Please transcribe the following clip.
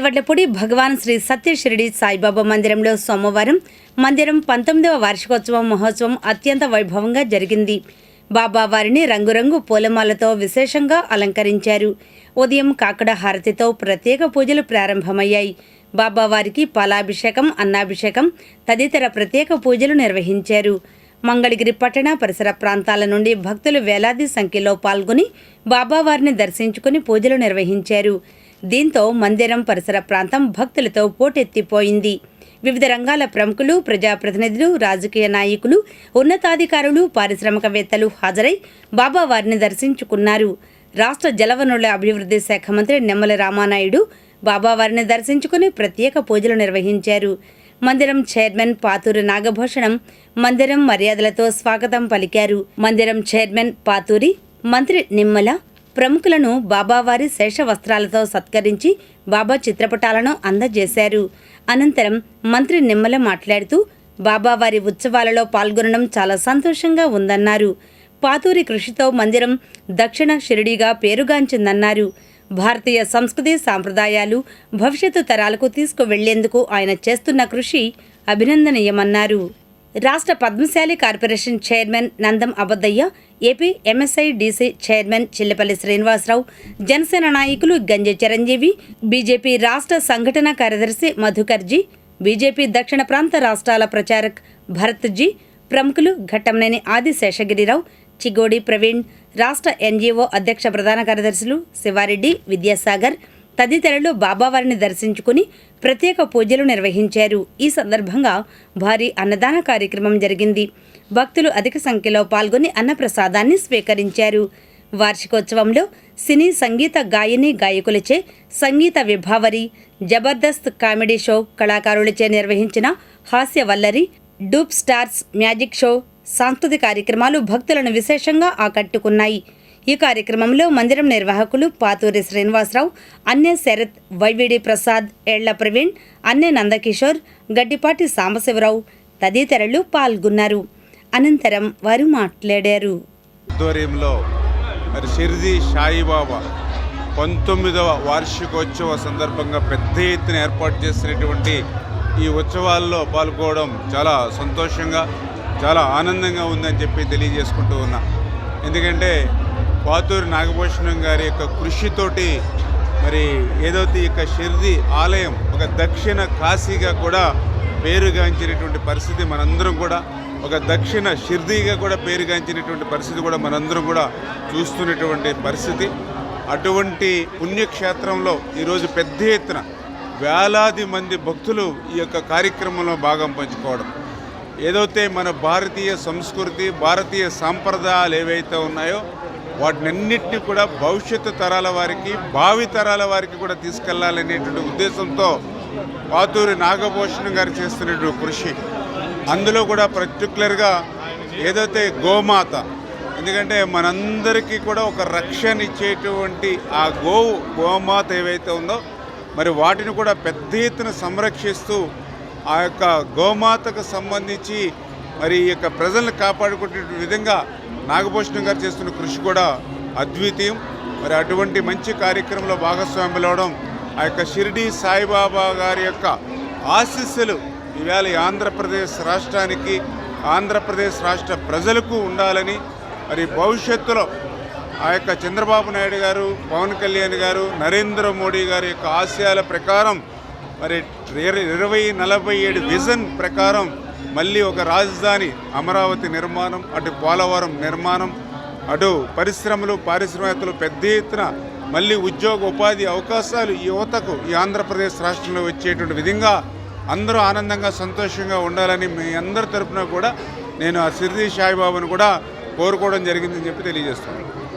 పాతవడ్లపూడి భగవాన్ శ్రీ సత్యశిరిడి సాయిబాబా మందిరంలో సోమవారం మందిరం పంతొమ్మిదవ వార్షికోత్సవం మహోత్సవం అత్యంత వైభవంగా జరిగింది. బాబా వారిని రంగురంగు పూలమాలతో విశేషంగా అలంకరించారు. ఉదయం కాకడ హారతితో ప్రత్యేక పూజలు ప్రారంభమయ్యాయి. బాబా వారికి పాలాభిషేకం అన్నాభిషేకం తదితర ప్రత్యేక పూజలు నిర్వహించారు. మంగళగిరి పట్టణ పరిసర ప్రాంతాల నుండి భక్తులు వేలాది సంఖ్యలో పాల్గొని బాబావారిని దర్శించుకుని పూజలు నిర్వహించారు. దీంతో మందిరం పరిసర ప్రాంతం భక్తులతో పోటెత్తిపోయింది. వివిధ రంగాల ప్రముఖులు ప్రజాప్రతినిధులు రాజకీయ నాయకులు ఉన్నతాధికారులు పారిశ్రామికవేత్తలు హాజరై బాబావారిని దర్శించుకున్నారు. రాష్ట్ర జలవనరుల అభివృద్ధి శాఖ మంత్రి నిమ్మల రామానాయుడు బాబావారిని దర్శించుకుని ప్రత్యేక పూజలు నిర్వహించారు. మందిరం చైర్మన్ పాతూరి నాగభూషణం మందిరం మర్యాదలతో స్వాగతం పలికారు. మందిరం చైర్మన్ పాతూరి మంత్రి నిమ్మల ప్రముఖులను బాబావారి శేష వస్త్రాలతో సత్కరించి బాబా చిత్రపటాలను అందజేశారు. అనంతరం మంత్రి నిమ్మల మాట్లాడుతూ బాబావారి ఉత్సవాలలో పాల్గొనడం చాలా సంతోషంగా ఉందన్నారు. పాతూరి కృషితో మందిరం దక్షిణ షిరిడిగా పేరుగాంచిందన్నారు. భారతీయ సంస్కృతి సాంప్రదాయాలు భవిష్యత్తు తరాలకు తీసుకువెళ్ళేందుకు ఆయన చేస్తున్న కృషి అభినందనీయమన్నారు. రాష్ట్ర Padmashali corporation chairman Nandam Abaddayya AP MSI DC chairman Chillapalli Srinivasarao Janasena నాయకులు గంజె చిరంజీవి బీజేపీ రాష్ట్ర సంఘటన కార్యదర్శి మధుకర్జీ బీజేపీ దక్షిణ ప్రాంత రాష్ట్రాల ప్రచారక్ భరత్జీ ప్రముఖులు ఘట్టంనేని ఆది శేషగిరిరావు చిగోడి ప్రవీణ్ రాష్ట్ర ఎన్జీఓ అధ్యక్ష ప్రధాన కార్యదర్శులు శివారెడ్డి విద్యాసాగర్ తదితరులు బాబావారిని దర్శించుకుని ప్రత్యేక పూజలు నిర్వహించారు. ఈ సందర్భంగా భారీ అన్నదాన కార్యక్రమం జరిగింది. భక్తులు అధిక సంఖ్యలో పాల్గొని అన్నప్రసాదాన్ని స్వీకరించారు. వార్షికోత్సవంలో సినీ సంగీత గాయని గాయకులచే సంగీత విభావరి జబర్దస్త్ కామెడీ షో కళాకారులచే నిర్వహించిన హాస్య వల్లరి డూప్ స్టార్స్ మ్యాజిక్ షో సాంస్కృతిక కార్యక్రమాలు భక్తులను విశేషంగా ఆకట్టుకున్నాయి. ఈ కార్యక్రమంలో మందిరం నిర్వాహకులు పాతూరి శ్రీనివాసరావు అన్నే శరత్ వైవిడి ప్రసాద్ ఎళ్ళ ప్రవీణ్ అన్నే నందకిషోర్ గడ్డిపాటి సాంబశివరావు తదితరులు పాల్గొన్నారు. అనంతరం వారు మాట్లాడారు. ఆధ్వర్యంలో మరి షిర్ది సాయిబాబా పంతొమ్మిదవ వార్షికోత్సవ సందర్భంగా పెద్ద ఎత్తున ఏర్పాటు చేసినటువంటి ఈ ఉత్సవాల్లో పాల్గొనడం చాలా సంతోషంగా చాలా ఆనందంగా ఉందని చెప్పి తెలియజేసుకుంటూ ఉన్నా. ఎందుకంటే పాతూరి నాగభూషణం గారి యొక్క కృషితోటి మరి ఏదైతే ఈ యొక్క షిర్ది ఆలయం ఒక దక్షిణ కాశీగా కూడా పేరుగాంచినటువంటి పరిస్థితి మనందరం కూడా ఒక దక్షిణ షిర్దీగా కూడా పేరుగాంచినటువంటి పరిస్థితి కూడా మనందరం కూడా చూస్తున్నటువంటి పరిస్థితి. అటువంటి పుణ్యక్షేత్రంలో ఈరోజు పెద్ద ఎత్తున వేలాది మంది భక్తులు ఈ యొక్క కార్యక్రమంలో భాగం పంచుకోవడం. ఏదైతే మన భారతీయ సంస్కృతి భారతీయ సాంప్రదాయాలు ఏవైతే ఉన్నాయో వాటినన్నింటినీ కూడా భవిష్యత్తు తరాల వారికి భావి తరాల వారికి కూడా తీసుకెళ్ళాలనేటువంటి ఉద్దేశంతో పాతూరి నాగభూషణం గారు చేస్తున్నటువంటి కృషి. అందులో కూడా పర్టికులర్గా ఏదైతే గోమాత ఎందుకంటే మనందరికీ కూడా ఒక రక్షణ ఇచ్చేటువంటి ఆ గోవు గోమాత ఏవైతే ఉందో మరి వాటిని కూడా పెద్ద ఎత్తున సంరక్షిస్తూ ఆ యొక్క గోమాతకు సంబంధించి మరి ఈ యొక్క ప్రజలను కాపాడుకునే విధంగా నాగభూషణం గారు చేస్తున్న కృషి కూడా అద్వితీయం. మరి అటువంటి మంచి కార్యక్రమంలో భాగస్వాములు అవడం ఆ యొక్క షిరిడి సాయిబాబా గారి యొక్క ఆశీస్సులు ఈవేళ ఆంధ్రప్రదేశ్ రాష్ట్రానికి ఆంధ్రప్రదేశ్ రాష్ట్ర ప్రజలకు ఉండాలని మరి భవిష్యత్తులో ఆ యొక్క చంద్రబాబు నాయుడు గారు పవన్ కళ్యాణ్ గారు నరేంద్ర మోడీ గారి యొక్క ఆశయాల ప్రకారం మరి ఇరవై నలభై ఏడు విజన్ ప్రకారం మళ్ళీ ఒక రాజధాని అమరావతి నిర్మాణం అటు పోలవరం నిర్మాణం అటు పరిశ్రమలు పారిశ్రామికలు పెద్ద ఎత్తున మళ్ళీ ఉద్యోగ ఉపాధి అవకాశాలు యువతకు ఈ ఆంధ్రప్రదేశ్ రాష్ట్రంలో వచ్చేటువంటి విధంగా అందరూ ఆనందంగా సంతోషంగా ఉండాలని మీ అందరి తరఫున కూడా నేను ఆ సిరిధి సాయిబాబును కూడా కోరుకోవడం జరిగిందని చెప్పి తెలియజేస్తున్నాను.